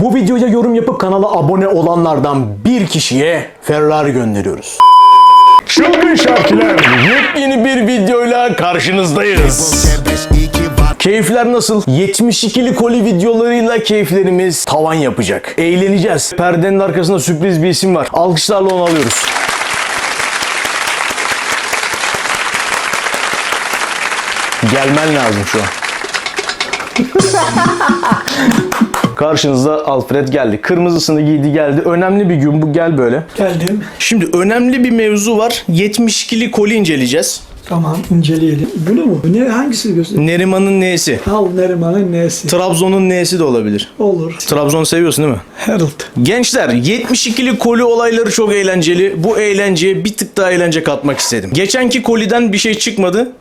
Bu videoya yorum yapıp kanala abone olanlardan bir kişiye Ferrari gönderiyoruz. Çılgın şarkılar yepyeni bir videoyla karşınızdayız. Keyifler nasıl? 72'li koli videolarıyla keyiflerimiz tavan yapacak. Eğleneceğiz. Perdenin arkasında sürpriz bir isim var. Alkışlarla onu alıyoruz. Gelmen lazım şu an. Karşınızda Alfred geldi. Kırmızısını giydi geldi. Önemli bir gün bu gel böyle. Geldim. Şimdi önemli bir mevzu var. 72'li koli inceleyeceğiz. Tamam inceleyelim. Bunu mu? Ne hangisi göster? Neriman'ın neyesi? Al Neriman'ın nesi? Trabzon'un neyesi de olabilir. Olur. Trabzon seviyorsun değil mi? Harold. Gençler 72'li koli olayları çok eğlenceli. Bu eğlenceye bir tık daha eğlence katmak istedim. Geçenki koliden bir şey çıkmadı.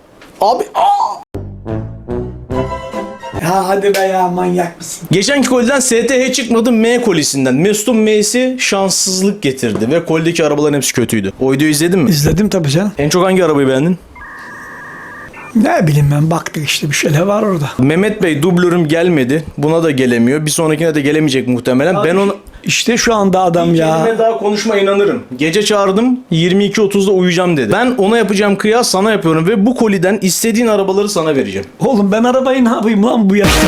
Abi aa! Ya hadi be ya manyak mısın? Geçenki koliden STH çıkmadı M kolisinden. Mesut'un M'si şanssızlık getirdi ve koldeki arabaların hepsi kötüydü. O videoyu izledin mi? İzledim tabii canım. En çok hangi arabayı beğendin? Ne bileyim ben baktık işte bir şeyler var orada. Mehmet Bey dublörüm gelmedi. Buna da gelemiyor. Bir sonrakine de gelemeyecek muhtemelen. ben ona İşte şu anda adam ya. kelime daha konuşma inanırım. Gece çağırdım 22.30'da uyuyacağım dedi. Ben ona yapacağım kıyas sana yapıyorum ve bu koliden istediğin arabaları sana vereceğim. Oğlum ben arabayı ne yapayım lan bu yaşta?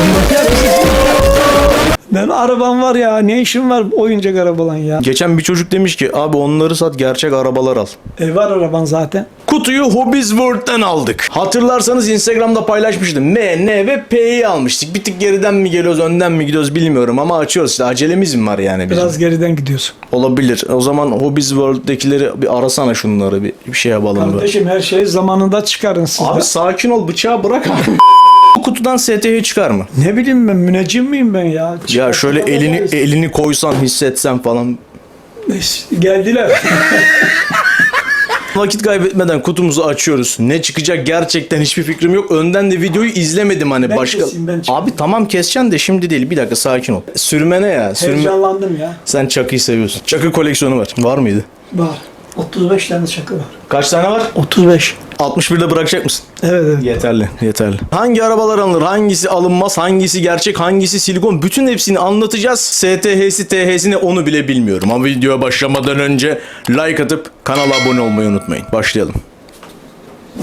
Ben arabam var ya ne işim var oyuncak arabalan ya. Geçen bir çocuk demiş ki abi onları sat gerçek arabalar al. E var araban zaten. Kutuyu Hobbies World'den aldık. Hatırlarsanız Instagram'da paylaşmıştım. M, N ve P'yi almıştık. Bir tık geriden mi geliyoruz önden mi gidiyoruz bilmiyorum ama açıyoruz işte acelemiz mi var yani bizim? Biraz geriden gidiyorsun. Olabilir. O zaman Hobbies World'dekileri bir arasana şunları bir, bir şey yapalım. böyle. Kardeşim her şeyi zamanında çıkarın siz. Abi de. sakin ol bıçağı bırak abi. Bu kutudan STH çıkar mı? Ne bileyim ben müneccim miyim ben ya? Ya şöyle elini da- elini koysan hissetsen falan. Geldiler. Vakit kaybetmeden kutumuzu açıyoruz. Ne çıkacak gerçekten hiçbir fikrim yok. Önden de videoyu izlemedim hani Ben başka. keseyim, ben çıkayım. Abi tamam keseceksin de şimdi değil. Bir dakika sakin ol. Sürmene ya. Sürme... Heyecanlandım ya. Sen çakıyı seviyorsun. Çakı koleksiyonu var. Var mıydı? Var. 35 tane şaka var. Kaç tane var? 35. 61'de bırakacak mısın? Evet evet. Yeterli, yeterli. Hangi arabalar alınır, hangisi alınmaz, hangisi gerçek, hangisi silikon bütün hepsini anlatacağız. STH'si, TH'si ne onu bile bilmiyorum. Ama videoya başlamadan önce like atıp kanala abone olmayı unutmayın. Başlayalım.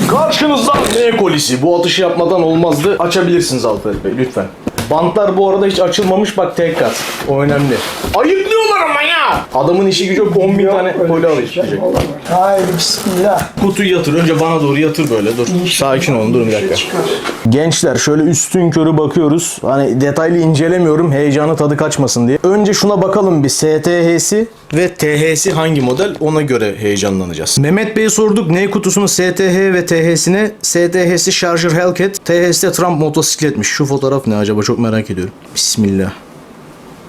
Karşınızda N kolisi. Bu atışı yapmadan olmazdı. Açabilirsiniz Alfred Bey lütfen. Bantlar bu arada hiç açılmamış bak tek kat. O önemli. Ayıklıyorlar ama ya. Adamın işi gücü yok 10 bin tane koli alıştıracak. Haydi bismillah. Kutuyu yatır. Önce bana doğru yatır böyle. Dur. Sakin olun. Durun bir dakika. şey Çıkar. Gençler şöyle üstün körü bakıyoruz. Hani detaylı incelemiyorum heyecanı tadı kaçmasın diye. Önce şuna bakalım bir STH'si ve TH'si hangi model ona göre heyecanlanacağız. Mehmet Bey'e sorduk ne kutusunu STH ve TH'sine. STH'si Charger Hellcat, TH'si Trump motosikletmiş. Şu fotoğraf ne acaba çok merak ediyorum. Bismillah.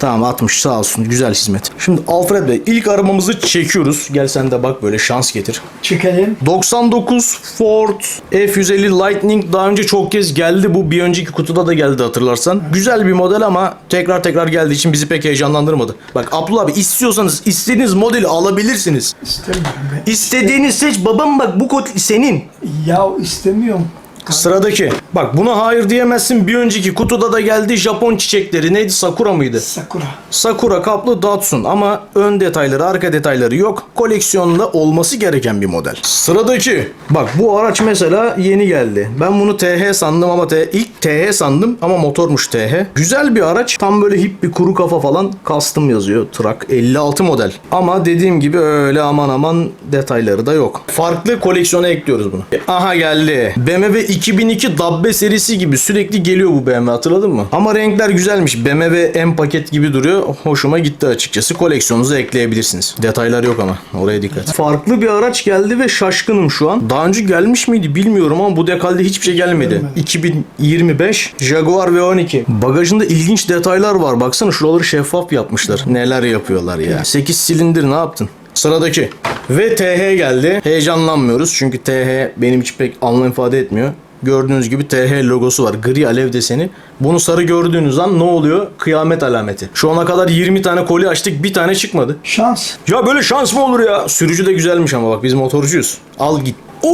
Tamam atmış sağ olsun güzel hizmet. Şimdi Alfred Bey ilk arabamızı çekiyoruz. Gel sen de bak böyle şans getir. Çekelim. 99 Ford F150 Lightning daha önce çok kez geldi. Bu bir önceki kutuda da geldi hatırlarsan. Güzel bir model ama tekrar tekrar geldiği için bizi pek heyecanlandırmadı. Bak Abdullah abi istiyorsanız istediğiniz modeli alabilirsiniz. İstemiyorum ben. İstediğini seç babam bak bu kod senin. Ya istemiyorum. Sıradaki. Bak buna hayır diyemezsin. Bir önceki kutuda da geldi Japon çiçekleri. Neydi Sakura mıydı? Sakura. Sakura kaplı Datsun ama ön detayları arka detayları yok. Koleksiyonda olması gereken bir model. Sıradaki. Bak bu araç mesela yeni geldi. Ben bunu TH sandım ama T, ilk TH sandım ama motormuş TH. Güzel bir araç. Tam böyle hip bir kuru kafa falan custom yazıyor. Trak 56 model. Ama dediğim gibi öyle aman aman detayları da yok. Farklı koleksiyona ekliyoruz bunu. Aha geldi. BMW 2002 Dabbe serisi gibi sürekli geliyor bu BMW hatırladın mı? Ama renkler güzelmiş. BMW M paket gibi duruyor. Hoşuma gitti açıkçası. Koleksiyonunuza ekleyebilirsiniz. Detaylar yok ama. Oraya dikkat. Farklı bir araç geldi ve şaşkınım şu an. Daha önce gelmiş miydi bilmiyorum ama bu dekalde hiçbir şey gelmedi. 2025 Jaguar V12. Bagajında ilginç detaylar var. Baksana şuraları şeffaf yapmışlar. Neler yapıyorlar ya. 8 silindir ne yaptın? Sıradaki. Ve TH geldi. Heyecanlanmıyoruz çünkü TH benim için pek anlam ifade etmiyor. Gördüğünüz gibi TH logosu var. Gri alev deseni. Bunu sarı gördüğünüz an ne oluyor? Kıyamet alameti. Şu ana kadar 20 tane koli açtık bir tane çıkmadı. Şans. Ya böyle şans mı olur ya? Sürücü de güzelmiş ama bak biz motorcuyuz. Al git. Oo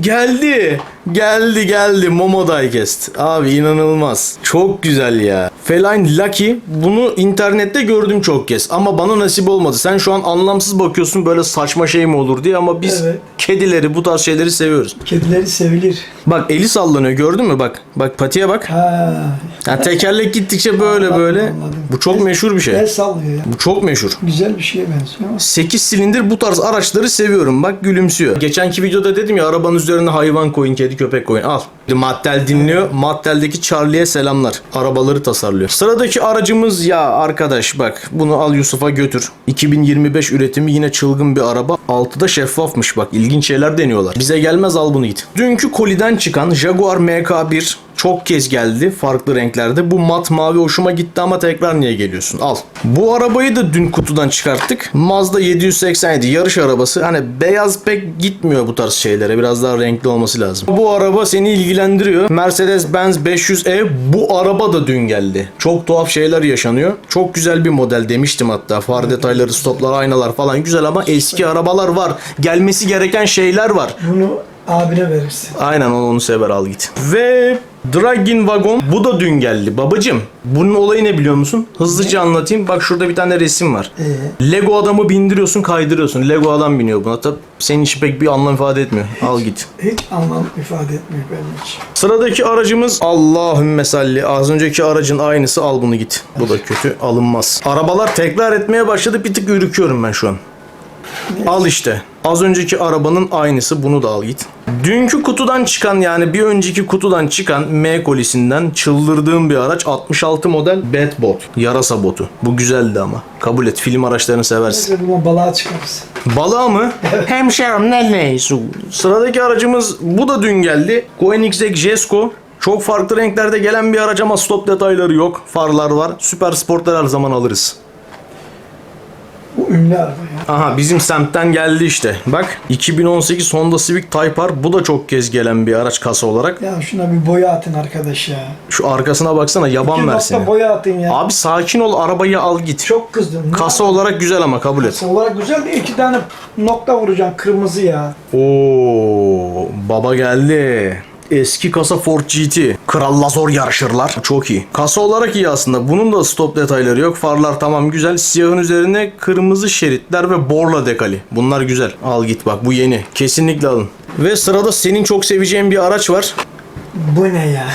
geldi. Geldi geldi Momo Diecast. Abi inanılmaz. Çok güzel ya. Feline Lucky. Bunu internette gördüm çok kez ama bana nasip olmadı. Sen şu an anlamsız bakıyorsun böyle saçma şey mi olur diye ama biz Evet. kedileri bu tarz şeyleri seviyoruz. Kedileri sevilir. Bak eli sallanıyor gördün mü bak. Bak patiye bak. Ha. Yani tekerlek gittikçe böyle Anladım, böyle. anladım. Bu çok meşhur bir şey. El sallıyor ya. Bu çok meşhur. Güzel bir şeye benziyor ama. 8 silindir bu tarz araçları seviyorum. Bak gülümsüyor. Geçenki videoda dedim ya arabanın üzerine hayvan koyun, kedi köpek koyun. Al. Mattel dinliyor. Mattel'deki Charlie'ye selamlar. Arabaları tasarlıyor. Sıradaki aracımız ya arkadaş bak bunu al Yusuf'a götür. 2025 üretimi yine çılgın bir araba. Altıda şeffafmış bak. ilginç şeyler deniyorlar. Bize gelmez al bunu git. Dünkü koliden çıkan Jaguar MK1 çok kez geldi farklı renklerde. Bu mat mavi hoşuma gitti ama tekrar niye geliyorsun? Al. Bu arabayı da dün kutudan çıkarttık. Mazda 787 yarış arabası. Hani beyaz pek gitmiyor bu tarz şeylere. Biraz daha renkli olması lazım. Bu araba seni ilgilendiriyor. Mercedes-Benz 500E bu araba da dün geldi. Çok tuhaf şeyler yaşanıyor. Çok güzel bir model demiştim hatta. Far detayları, stoplar, aynalar falan güzel ama eski arabalar var. Gelmesi gereken şeyler var. Bunu abine verirsin. Aynen onu, onu sever al git. Ve Dragon Wagon bu da dün geldi. Babacım bunun olayı ne biliyor musun? Hızlıca anlatayım. Bak şurada bir tane resim var. Ee, Lego adamı bindiriyorsun kaydırıyorsun. Lego adam biniyor buna. Tabi senin için pek bir anlam ifade etmiyor. Al git. hiç anlam ifade etmiyor benim için. Sıradaki aracımız Allahümme salli. Az önceki aracın aynısı al bunu git. Bu da kötü alınmaz. Arabalar tekrar etmeye başladı bir tık ürküyorum ben şu an. Al işte. Az önceki arabanın aynısı bunu da al git. Dünkü kutudan çıkan yani bir önceki kutudan çıkan M kolisinden çıldırdığım bir araç 66 model Batbot. Yarasa botu. Bu güzeldi ama. Kabul et film araçlarını seversin. Neyse buna balığa çıkarız. Balığa mı? Hemşerim ne neyse. Sıradaki aracımız bu da dün geldi. Koenigsegg Jesko. Çok farklı renklerde gelen bir araç ama stop detayları yok. Farlar var. Süper sportlar her zaman alırız. Ünlü araba ya. Aha bizim semtten geldi işte. Bak 2018 Honda Civic Type R. Bu da çok kez gelen bir araç kasa olarak. Ya şuna bir boya atın arkadaş ya. Şu arkasına baksana yaban Bir ver nokta seni. boya atın ya. Abi sakin ol arabayı al git. Çok kızdım. Kasa olarak güzel ama kabul et. Kasa olarak güzel de iki tane nokta vuracaksın kırmızı ya. Oo, baba geldi. Eski kasa Ford GT. Kralla zor yarışırlar. Çok iyi. Kasa olarak iyi aslında. Bunun da stop detayları yok. Farlar tamam güzel. Siyahın üzerine kırmızı şeritler ve borla dekali. Bunlar güzel. Al git bak bu yeni. Kesinlikle alın. Ve sırada senin çok seveceğin bir araç var. Bu ne ya?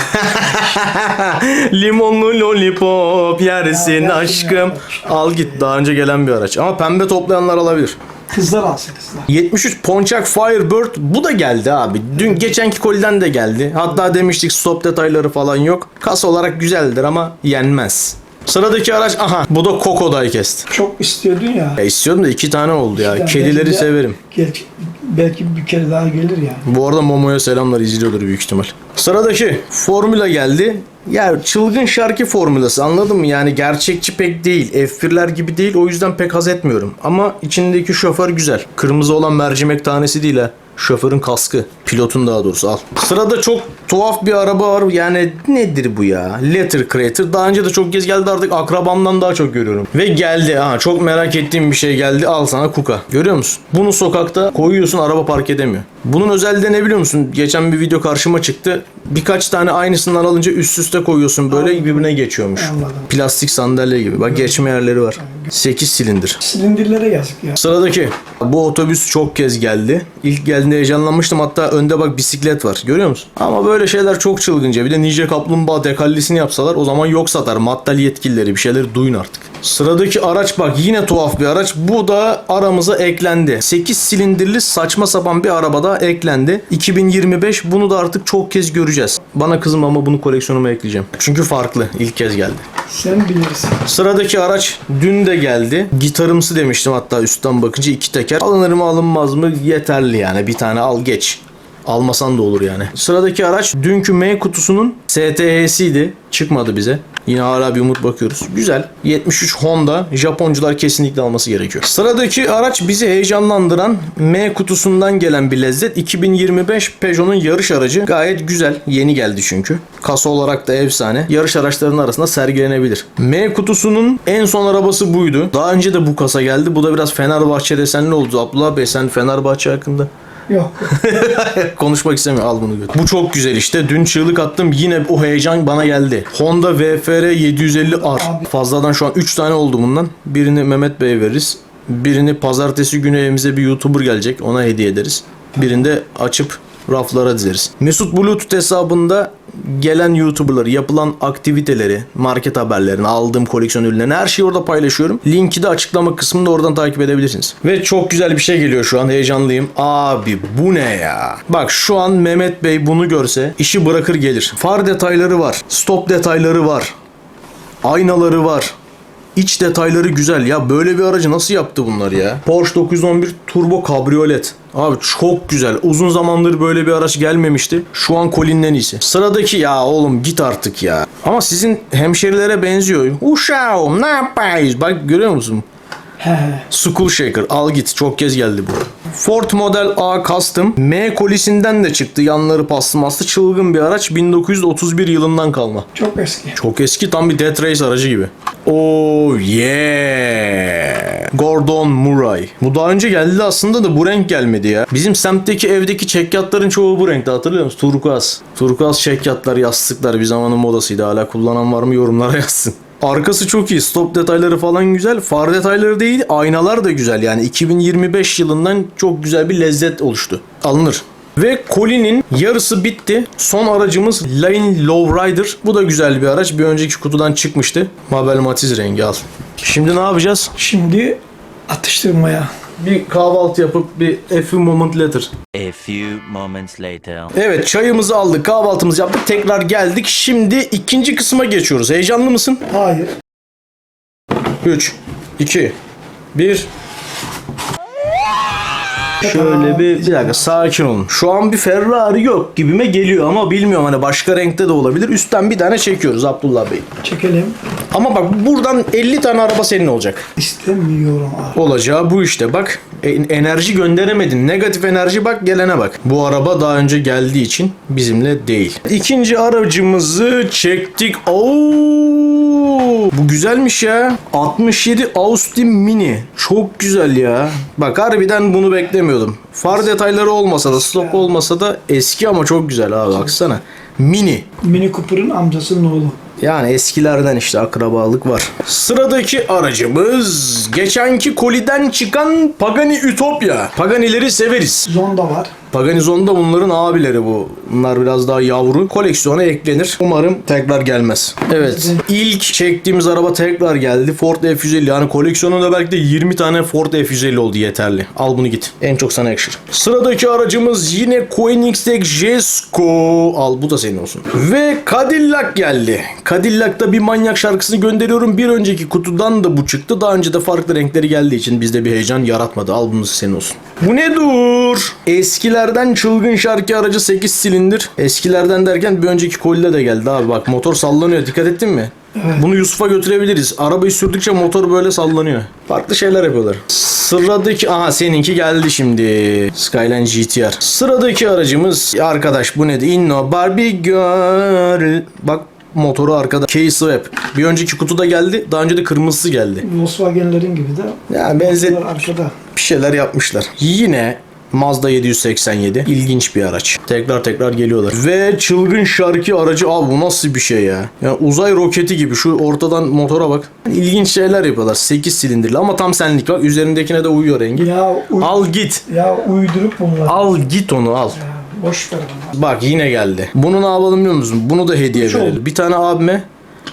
Limonlu lollipop yersin Ya, aşkım. Al git. Daha önce gelen bir araç. Ama pembe toplayanlar alabilir. Kızlar alsın kızlar. 73 Pontiac Firebird bu da geldi abi. Dün geçenki koliden de geldi. Hatta demiştik stop detayları falan yok. Kasa olarak güzeldir ama yenmez. Sıradaki araç aha bu da Coco Diecast. Çok istiyordun ya. Ya istiyordum da iki tane oldu ya. Yani Kedileri belki de- severim. Belki, belki bir kere daha gelir yani. Bu arada Momo'ya selamlar izliyordur büyük ihtimal. Sıradaki Formula geldi. Ya çılgın şarkı formülası anladın mı? Yani gerçekçi pek değil. F1'ler gibi değil. O yüzden pek haz etmiyorum. Ama içindeki şoför güzel. Kırmızı olan mercimek tanesi değil ha. Şoförün kaskı. Pilotun daha doğrusu al. Sırada çok tuhaf bir araba var. Yani nedir bu ya? Letter Creator. Daha önce de çok kez geldi artık akrabamdan daha çok görüyorum. Ve geldi. Ha, çok merak ettiğim bir şey geldi. Al sana Kuka. Görüyor musun? Bunu sokakta koyuyorsun araba park edemiyor. Bunun özelliği ne biliyor musun? Geçen bir video karşıma çıktı. Birkaç tane aynısından alınca üst üste koyuyorsun böyle birbirine geçiyormuş. Anladım. Plastik sandalye gibi. Bak geçme yerleri var. 8 silindir. Silindirlere yazık ya. Sıradaki. Bu otobüs çok kez geldi. İlk geldiğinde heyecanlanmıştım. Hatta önde bak bisiklet var. Görüyor musun? Ama böyle şeyler çok çılgınca. Bir de Ninja Kaplumbağa dekallisini yapsalar o zaman yok satar. Mattel yetkilileri bir şeyleri duyun artık. Sıradaki araç bak yine tuhaf bir araç. Bu da aramıza eklendi. 8 silindirli saçma sapan bir araba daha eklendi. 2025 bunu da artık çok kez göreceğiz. Bana kızım ama bunu koleksiyonuma ekleyeceğim. Çünkü farklı. İlk kez geldi. Sen bilirsin. Sıradaki araç dün de geldi. Gitarımsı demiştim hatta üstten bakınca iki teker. Alınır mı alınmaz mı yeterli yani. Bir tane al geç. Almasan da olur yani. Sıradaki araç dünkü M kutusunun STH'siydi. Çıkmadı bize. Yine hala bir umut bakıyoruz. Güzel. 73 Honda. Japoncular kesinlikle alması gerekiyor. Sıradaki araç bizi heyecanlandıran M kutusundan gelen bir lezzet. 2025 Peugeot'un yarış aracı. Gayet güzel. Yeni geldi çünkü. Kasa olarak da efsane. Yarış araçlarının arasında sergilenebilir. M kutusunun en son arabası buydu. Daha önce de bu kasa geldi. Bu da biraz Fenerbahçe desenli oldu. Abdullah Bey sen Fenerbahçe hakkında Yok. Konuşmak istemiyorum. Al bunu götür. Bu çok güzel işte. Dün çığlık attım. Yine o heyecan bana geldi. Honda VFR 750R. Abi. Fazladan şu an 3 tane oldu bundan. Birini Mehmet Bey'e veririz. Birini pazartesi günü evimize bir YouTuber gelecek. Ona hediye ederiz. Birini de açıp raflara dizeriz. Mesut Bluetooth hesabında gelen YouTuber'ları, yapılan aktiviteleri, market haberlerini, aldığım koleksiyon ürünlerini her şeyi orada paylaşıyorum. Linki de açıklama kısmında oradan takip edebilirsiniz. Ve çok güzel bir şey geliyor şu an. Heyecanlıyım. Abi bu ne ya? Bak şu an Mehmet Bey bunu görse işi bırakır gelir. Far detayları var. Stop detayları var. Aynaları var. İç detayları güzel ya. Böyle bir aracı nasıl yaptı bunlar ya? Porsche 911 Turbo Kabriolet. Abi çok güzel. Uzun zamandır böyle bir araç gelmemişti. Şu an Colin'in en iyisi. Sıradaki ya oğlum git artık ya. Ama sizin hemşerilere benziyor. Uşağım ne yapayız? Bak görüyor musun? He. School Shaker al git çok kez geldi bu. Ford Model A Custom M kolisinden de çıktı yanları paslı maslı çılgın bir araç 1931 yılından kalma. Çok eski. Çok eski tam bir Death Race aracı gibi. Oh yeah. Gordon Murray. Bu daha önce geldi aslında da bu renk gelmedi ya. Bizim semtteki evdeki çekyatların çoğu bu renkte hatırlıyor musun? Turkuaz. Turkuaz çekyatlar, yastıklar bir zamanın modasıydı. Hala kullanan var mı yorumlara yazsın. Arkası çok iyi. Stop detayları falan güzel. Far detayları değil. Aynalar da güzel. Yani 2025 yılından çok güzel bir lezzet oluştu. Alınır. Ve Colin'in yarısı bitti. Son aracımız Line Lowrider. Bu da güzel bir araç. Bir önceki kutudan çıkmıştı. Mabel Matiz rengi al. Şimdi ne yapacağız? Şimdi atıştırmaya. Bir kahvaltı yapıp bir a few moment later. A few moments later. Evet çayımızı aldık, kahvaltımızı yaptık. Tekrar geldik. Şimdi ikinci kısma geçiyoruz. Heyecanlı mısın? Hayır. 3, 2, 1. Şöyle bir, bir dakika sakin olun. Şu an bir Ferrari yok gibime geliyor ama bilmiyorum hani başka renkte de olabilir. Üstten bir tane çekiyoruz Abdullah Bey. Çekelim. Ama bak buradan 50 tane araba senin olacak. İstemiyorum abi. Olacağı bu işte bak. E- enerji gönderemedin. Negatif enerji bak gelene bak. Bu araba daha önce geldiği için bizimle değil. İkinci aracımızı çektik. Oo, bu güzelmiş ya. 67 Austin Mini. Çok güzel ya. Bak harbiden bunu beklemiyordum. Far detayları olmasa da stop olmasa da eski ama çok güzel abi baksana. Mini. Mini Cooper'ın amcasının oğlu. Yani eskilerden işte akrabalık var. Sıradaki aracımız geçenki koliden çıkan Pagani Utopia. Pagani'leri severiz. Zonda var. Pagani Zonda bunların abileri bu. Bunlar biraz daha yavru. Koleksiyona eklenir. Umarım tekrar gelmez. Evet. ilk çektiğimiz araba tekrar geldi. Ford F-150. Yani koleksiyonunda belki de 20 tane Ford F-150 oldu yeterli. Al bunu git. En çok sana yakışır. Sıradaki aracımız yine Koenigsegg Jesko. Al bu da senin olsun. Ve Cadillac geldi. Cadillac'ta bir manyak şarkısını gönderiyorum. Bir önceki kutudan da bu çıktı. Daha önce de farklı renkleri geldiği için bizde bir heyecan yaratmadı. Al bunu senin olsun. Bu ne dur? Eskilerden çılgın şarkı aracı 8 silindir. Eskilerden derken bir önceki kolide de geldi abi. Bak motor sallanıyor. Dikkat ettin mi? Bunu Yusuf'a götürebiliriz. Arabayı sürdükçe motor böyle sallanıyor. Farklı şeyler yapıyorlar. Sıradaki... Aha seninki geldi şimdi. Skyline GTR. Sıradaki aracımız... Arkadaş bu nedir? Inno Barbie Girl. Bak motoru arkada. K-Swap. Bir önceki kutuda geldi. Daha önce de kırmızısı geldi. Volkswagen'lerin gibi de. Yani benzet arkada. bir şeyler yapmışlar. Yine Mazda 787. İlginç bir araç. Tekrar tekrar geliyorlar. Ve çılgın şarkı aracı abi bu nasıl bir şey ya? Yani uzay roketi gibi şu ortadan motora bak. İlginç şeyler yapıyorlar. 8 silindirli ama tam senlik bak. Üzerindekine de uyuyor rengi. Ya, uy- Al git. ya uydurup bunlar. Al git onu al. Ya, boş ver bunu. Bak yine geldi. Bunu ne yapalım biliyor musun? Bunu da hediye Üç verelim. Bir tane abime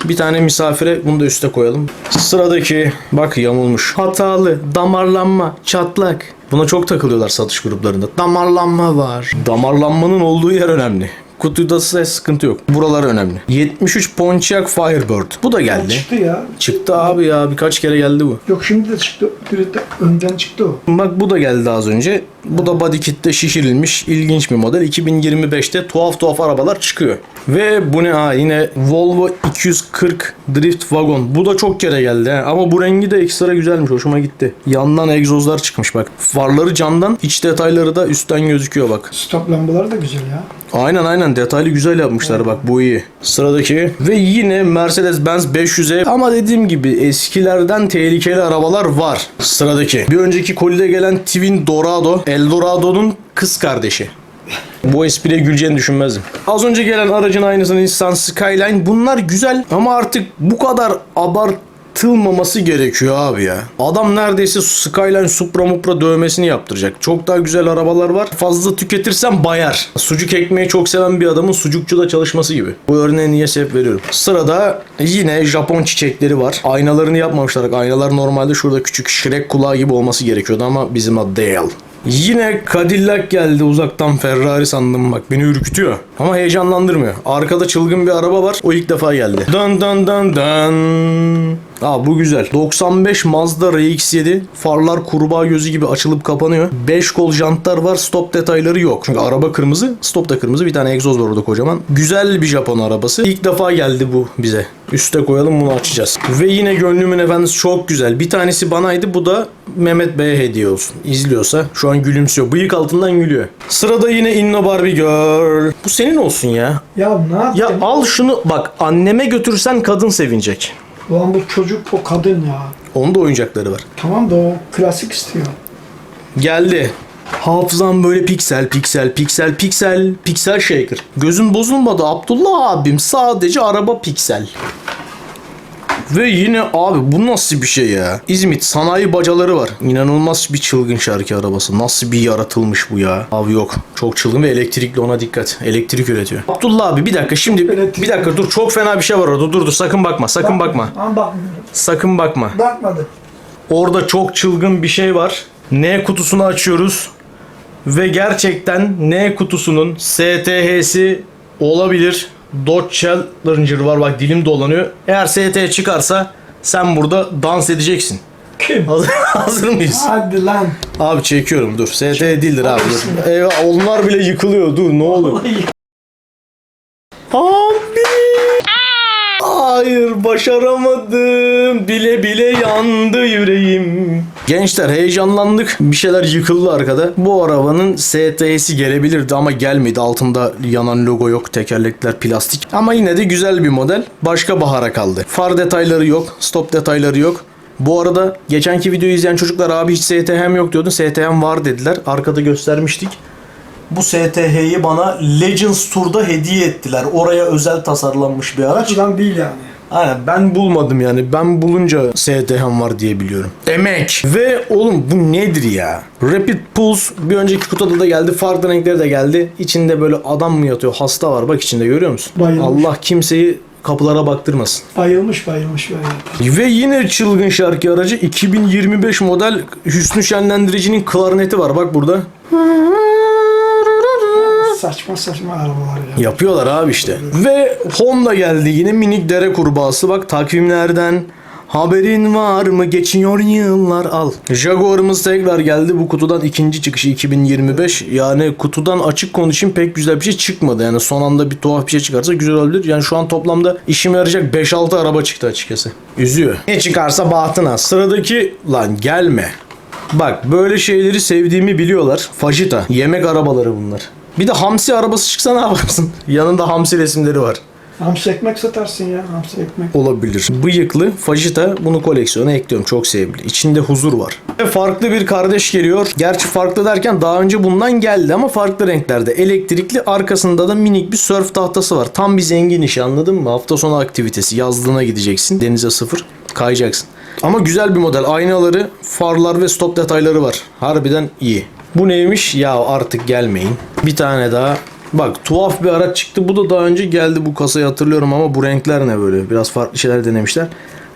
bir tane misafire bunu da üste koyalım. Sıradaki bak yamulmuş. Hatalı, damarlanma, çatlak. Buna çok takılıyorlar satış gruplarında. Damarlanma var. Damarlanmanın olduğu yer önemli. Kutuda ses sıkıntı yok. Buralar önemli. 73 Pontiac Firebird. Bu da geldi. Çıktı ya. Çıktı abi ya birkaç kere geldi bu. Yok şimdi de çıktı. De önden çıktı o. Bak bu da geldi az önce. Bu da body kit'te şişirilmiş ilginç bir model. 2025'te tuhaf tuhaf arabalar çıkıyor. Ve bu ne ha yine Volvo 240 Drift Wagon. Bu da çok kere geldi ha. Ama bu rengi de ekstra güzelmiş. Hoşuma gitti. Yandan egzozlar çıkmış bak. Farları camdan, iç detayları da üstten gözüküyor bak. Stop lambaları da güzel ya. Aynen aynen detaylı güzel yapmışlar bak bu iyi. Sıradaki ve yine Mercedes-Benz 500'e ama dediğim gibi eskilerden tehlikeli arabalar var. Sıradaki bir önceki kolide gelen Twin Dorado Eldorado'nun kız kardeşi. Bu espriye güleceğini düşünmezdim. Az önce gelen aracın aynısını Nissan Skyline. Bunlar güzel ama artık bu kadar abartılmaması gerekiyor abi ya. Adam neredeyse Skyline Supra Mupra dövmesini yaptıracak. Çok daha güzel arabalar var. Fazla tüketirsen bayar. Sucuk ekmeği çok seven bir adamın sucukçuda çalışması gibi. Bu örneği niye hep veriyorum. Sırada yine Japon çiçekleri var. Aynalarını yapmamışlar. Aynalar normalde şurada küçük Shrek kulağı gibi olması gerekiyordu ama bizim adı değil. Yine Cadillac geldi uzaktan Ferrari sandım bak beni ürkütüyor. Ama heyecanlandırmıyor. Arkada çılgın bir araba var. O ilk defa geldi. Dın dın dın dın. Aa bu güzel. 95 Mazda RX-7. Farlar kurbağa gözü gibi açılıp kapanıyor. 5 kol jantlar var. Stop detayları yok. Çünkü araba kırmızı. Stop da kırmızı. Bir tane egzoz var orada kocaman. Güzel bir Japon arabası. İlk defa geldi bu bize. Üste koyalım bunu açacağız. Ve yine gönlümün efendisi çok güzel. Bir tanesi banaydı. Bu da Mehmet Bey'e hediye olsun. İzliyorsa şu an gülümsüyor. Bıyık altından gülüyor. Sırada yine Inno Barbie Girl. Bu senin olsun ya. Ya ne yaptın? Ya al şunu bak anneme götürsen kadın sevinecek. Ulan bu çocuk o kadın ya. Onun da oyuncakları var. Tamam da o klasik istiyor. Geldi. Hafızam böyle piksel, piksel, piksel, piksel, piksel shaker. Gözün bozulmadı Abdullah abim. Sadece araba piksel. Ve yine abi bu nasıl bir şey ya? İzmit sanayi bacaları var. İnanılmaz bir çılgın şarkı arabası. Nasıl bir yaratılmış bu ya? Abi yok. Çok çılgın ve elektrikli ona dikkat. Elektrik üretiyor. Abdullah abi bir dakika şimdi Elektrik- bir dakika dur çok fena bir şey var orada. Dur dur sakın bakma sakın bakma. Ama bakmıyorum. Sakın bakma. Bakmadım. Orada çok çılgın bir şey var. N kutusunu açıyoruz. Ve gerçekten N kutusunun STH'si olabilir. Dodge Challenger var bak dilim dolanıyor. Eğer ST çıkarsa sen burada dans edeceksin. Kim? Hazır, hazır mıyız? Hadi lan. Abi çekiyorum dur. ST değildir abi dur. Eyvah onlar bile yıkılıyor dur ne olur. Abi. Hayır başaramadım. Bile bile yandı yüreğim. Gençler heyecanlandık. Bir şeyler yıkıldı arkada. Bu arabanın ST'si gelebilirdi ama gelmedi. Altında yanan logo yok. Tekerlekler plastik. Ama yine de güzel bir model. Başka bahara kaldı. Far detayları yok. Stop detayları yok. Bu arada geçenki videoyu izleyen çocuklar abi hiç STH'm yok diyordu. STH'm var dediler. Arkada göstermiştik. Bu STH'yi bana Legends Tour'da hediye ettiler. Oraya özel tasarlanmış bir araç. Ulan değil yani. Aynen ben bulmadım yani. Ben bulunca STH'm var diye biliyorum. Emek. Ve oğlum bu nedir ya? Rapid Pulse bir önceki kutuda da geldi. Farklı renkleri de geldi. İçinde böyle adam mı yatıyor? Hasta var bak içinde görüyor musun? Bayılmış. Allah kimseyi kapılara baktırmasın. Bayılmış bayılmış böyle. Ve yine çılgın şarkı aracı 2025 model Hüsnü Şenlendirici'nin klarneti var bak burada. Saçma saçma arabalar ya. Yapıyorlar abi işte. Ve Honda geldi yine minik dere kurbağası bak takvimlerden. Haberin var mı? Geçiyor yıllar al. Jaguar'ımız tekrar geldi. Bu kutudan ikinci çıkışı 2025. Yani kutudan açık konuşayım pek güzel bir şey çıkmadı. Yani son anda bir tuhaf bir şey çıkarsa güzel olabilir. Yani şu an toplamda işime yarayacak 5-6 araba çıktı açıkçası. Üzüyor. Ne çıkarsa bahtına. Sıradaki lan gelme. Bak böyle şeyleri sevdiğimi biliyorlar. Fajita. Yemek arabaları bunlar. Bir de hamsi arabası çıksa ne yaparsın? Yanında hamsi resimleri var. Hamsi ekmek satarsın ya. Hamsi ekmek. Olabilir. Bıyıklı Fajita bunu koleksiyona ekliyorum. Çok sevimli. İçinde huzur var. Ve farklı bir kardeş geliyor. Gerçi farklı derken daha önce bundan geldi ama farklı renklerde. Elektrikli arkasında da minik bir surf tahtası var. Tam bir zengin işi anladın mı? Hafta sonu aktivitesi. Yazlığına gideceksin. Denize sıfır. Kayacaksın. Ama güzel bir model. Aynaları, farlar ve stop detayları var. Harbiden iyi. Bu neymiş? Ya artık gelmeyin. Bir tane daha Bak tuhaf bir araç çıktı. Bu da daha önce geldi bu kasayı hatırlıyorum ama bu renkler ne böyle? Biraz farklı şeyler denemişler.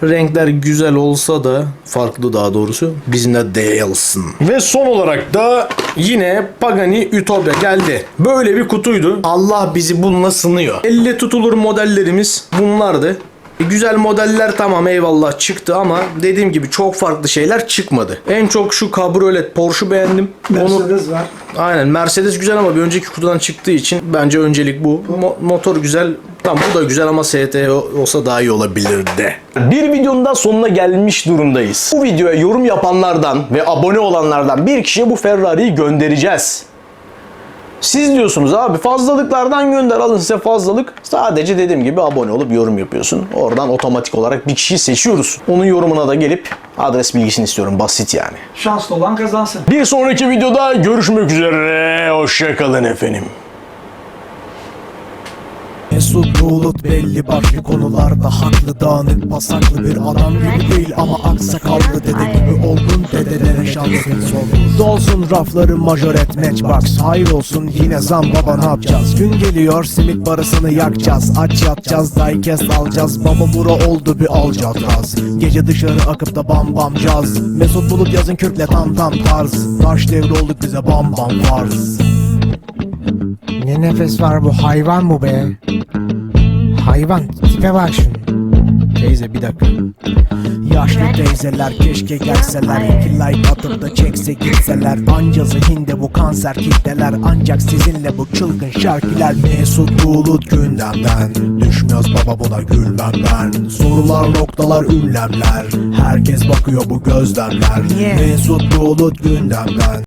Renkler güzel olsa da farklı daha doğrusu bizimle değilsin. Ve son olarak da yine Pagani Utopia geldi. Böyle bir kutuydu. Allah bizi bununla sınıyor. Elle tutulur modellerimiz bunlardı. E, Güzel modeller tamam eyvallah çıktı ama dediğim gibi çok farklı şeyler çıkmadı. En çok şu kabriolet Porsche beğendim. Onu Mercedes var. Aynen Mercedes güzel ama bir önceki kutudan çıktığı için bence öncelik bu. Mo- motor güzel. Tamam bu da güzel ama ST olsa daha iyi olabilirdi. Bir videonun da sonuna gelmiş durumdayız. Bu videoya yorum yapanlardan ve abone olanlardan bir kişiye bu Ferrari'yi göndereceğiz. Siz diyorsunuz abi fazlalıklardan gönder alın size fazlalık. Sadece dediğim gibi abone olup yorum yapıyorsun. Oradan otomatik olarak bir kişiyi seçiyoruz. Onun yorumuna da gelip Adres bilgisini istiyorum. Basit yani. Şanslı olan kazansın. Bir sonraki videoda görüşmek üzere. Hoşçakalın efendim. Mesut Bulut belli başlı konularda haklı Dağınık pasaklı bir adam gibi değil ama aksakallı dede gibi oldun Dedelere şansın soldu Dolsun rafları majoret matchbox Hayır olsun yine zam baba ne yapacağız? Gün geliyor simit parasını yakacağız Aç yatacağız diecast alacağız Baba bura oldu bir alcatraz. Gece dışarı akıp da bam bam caz. Mesut Bulut yazın kürkle tam tam tarz. Taş devri olduk bize bam bam farz. Ne nefes var bu hayvan bu be. Hayvan tipe bak şunu. Teyze bir dakika. Yaşlı teyzeler keşke gelseler. İki like atıp da çekse gitseler. Anca zihinde bu kanser kitleler. Ancak sizinle bu çılgın şarkılar Mesut Bulut gündemden. Düşmüyoruz baba buna gülmem ben Sorular noktalar ünlemler. Herkes bakıyor bu gözlemler? Mesut Bulut gündemden